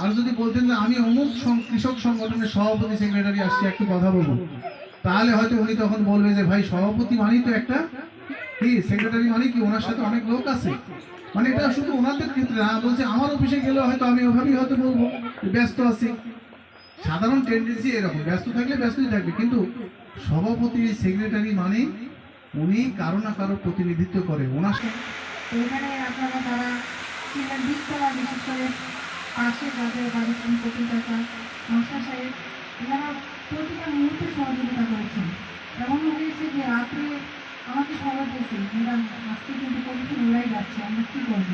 আর যদি বলতেন যে আমি অমুক কৃষক সংগঠনের সভাপতি সেক্রেটারি আসছি, একটু কথা বলব। তাহলে হয়তো উনি তখন বলবে যে, ভাই, সভাপতি মানেই তো একটা কি সেক্রেটারি মানে কি? ওনার সাথে অনেক লোক আছে। মানে এটা শুধু ওনাদের ক্ষেত্রে না, বলছে আমার অফিসে গেলে হয়তো আমি ওভাবেই হয়তো বলব, ব্যস্ত আছি। সাধারণ টেন্ডেন্সি এরকম, ব্যস্ত থাকলে ব্যস্তই থাকবে। কিন্তু সভাপতি সেক্রেটারি মানে উনি কারও না কারও প্রতিনিধিত্ব করে। ওনার এখানে আপনারা তারা বিশেষ করে পাশে যাদের বাড়ি তিন কোটি টাকা নকশা সাহেব, এনারা প্রতিটা মুহূর্তে সহযোগিতা করেছেন। এমন হয়েছে যে রাত্রে আমাকে খবর দিয়েছে ম্যাডাম, আজকে কিন্তু পরীক্ষা উড়াই যাচ্ছে, আমরা কী করব?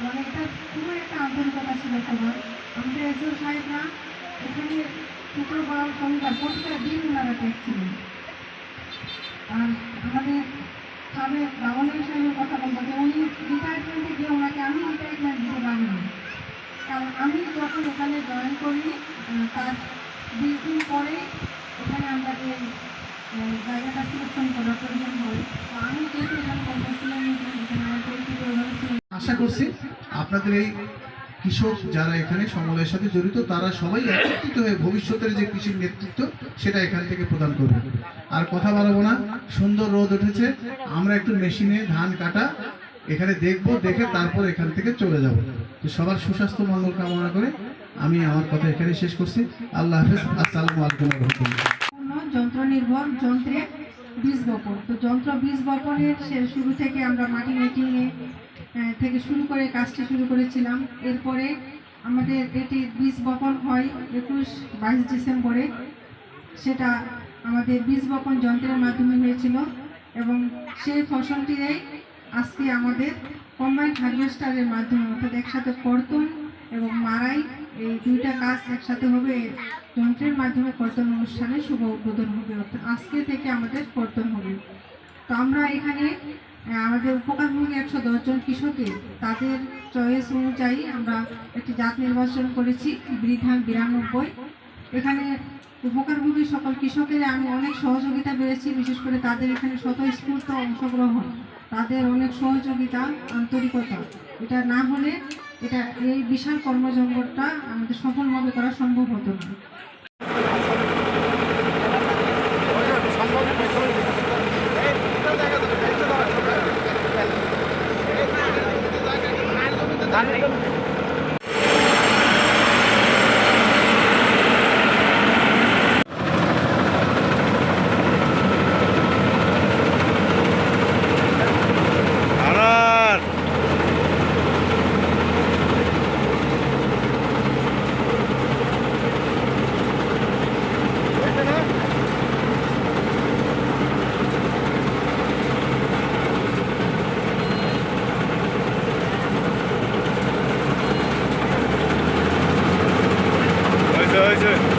মানে এটা খুবই একটা আন্তরিকতা ছিল সবার। আমাদের এসও সাহেবরা এখানে শুক্রবার, শনিবার প্রতিটা দিন ওনারা দেখছিলেন আর আমাদের সাবেক রাবণের সঙ্গে কথা বলব যে উনি যখন এখানে জয়েন করি তার বিশ দিন পরে এখানে আমাদের জায়গাটা সিলেকশন করার প্রয়োজন হয় তো আমি যেহেতু এখানে কম্পাসিলাম। আশা করছি আপনাদের এই কৃষক যারা এখানে সমলয়ের সাথে জড়িত, তারা সবাই একত্রিত হয়ে ভবিষ্যতের যে কৃষির নেতৃত্ব, সেটা এখান থেকে প্রদান করবে আর কথা বলব না, সুন্দর রোদ উঠেছে, আমরা একটু মেশিনে ধান কাটা এখানে দেখব, দেখে তারপর এখান থেকে চলে যাব। তো সবার সুস্বাস্থ্য, মঙ্গল কামনা করে আমি আমার কথা এখানে শেষ করছি। আল্লাহ হাফিজ। আসসালামু আলাইকুম যন্ত্র নির্ভর, যন্ত্রে বীজ বপন। তো যন্ত্র বীজ বপনের শুরু থেকে আমরা মাটি মেটিংয়ে থেকে শুরু করে কাজটি শুরু করেছিলাম। এরপরে আমাদের এটি বীজ বপন হয় একুশ বাইশ ডিসেম্বরে। সেটা আমাদের বীজ বপন যন্ত্রের মাধ্যমে হয়েছিল এবং সেই ফসলটিরাই আজকে আমাদের কম্বাইন্ড হারভেস্টারের মাধ্যমে, অর্থাৎ একসাথে কর্তন এবং মারাই, এই দুইটা কাজ একসাথে হবে যন্ত্রের মাধ্যমে কর্তন অনুষ্ঠানে শুভ উদ্বোধন হবে, অর্থাৎ আজকে থেকে আমাদের কর্তন হবে। তো আমরা এখানে আমাদের উপকারভূমি একশো দশজন কৃষকের, তাদের চয়েস অনুযায়ী আমরা একটি জাত নির্বাচন করেছি, বৃদ্ধান বিরানব্বই। এখানে উপকারভোগী সকল কৃষকের আমি অনেক সহযোগিতা পেয়েছি বিশেষ করে তাদের এখানে স্বতঃস্ফূর্ত অংশগ্রহণ তাদের অনেক সহযোগিতা আন্তরিকতা এটা না হলে এটা এই বিশাল কর্মজঙ্গলটা আমাদের সফলভাবে করা সম্ভব হতো না আনার হয়েছে হয়েছে